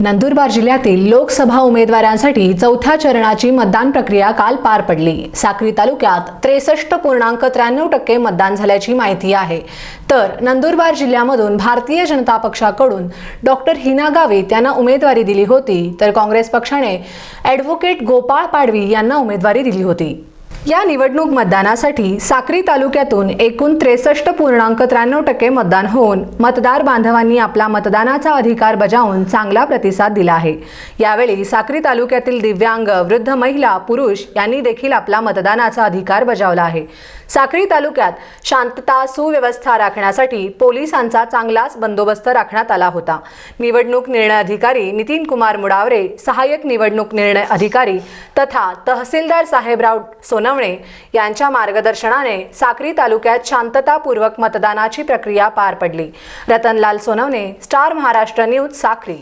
नंदुरबार जिल्ह्यातील लोकसभा उमेदवारांसाठी चौथ्या चरणाची मतदान प्रक्रिया काल पार पडली. साक्री तालुक्यात त्रेसष्ट पूर्णांक त्र्याण्णव टक्के मतदान झाल्याची माहिती आहे. तर नंदुरबार जिल्ह्यामधून भारतीय जनता पक्षाकडून डॉक्टर हिना गावित यांना उमेदवारी दिली होती. तर काँग्रेस पक्षाने ॲडव्होकेट गोपाळ पाडवी यांना उमेदवारी दिली होती. या निवडणूक मतदानासाठी साक्री तालुक्यातून एकूण त्रेसष्ट पूर्णांक त्र्याण्णव टक्के मतदान होऊन मतदार बांधवांनी आपला मतदानाचा अधिकार बजावून चांगला प्रतिसाद दिला आहे. यावेळी साक्री तालुक्यातील दिव्यांग वृद्ध महिला पुरुष यांनी देखील आपला मतदानाचा अधिकार बजावला आहे. साक्री तालुक्यात शांतता सुव्यवस्था राखण्यासाठी पोलिसांचा चांगलाच बंदोबस्त राखण्यात आला होता. निवडणूक निर्णय अधिकारी नितीन कुमार मुडावरे सहाय्यक निवडणूक निर्णय अधिकारी तथा तहसीलदार साहेबराव सोनवणे यांच्या मार्गदर्शनाने साक्री तालुक्यात शांततापूर्वक मतदानाची प्रक्रिया पार पडली. Ratanlal Sonawane star Maharashtra news Sakri.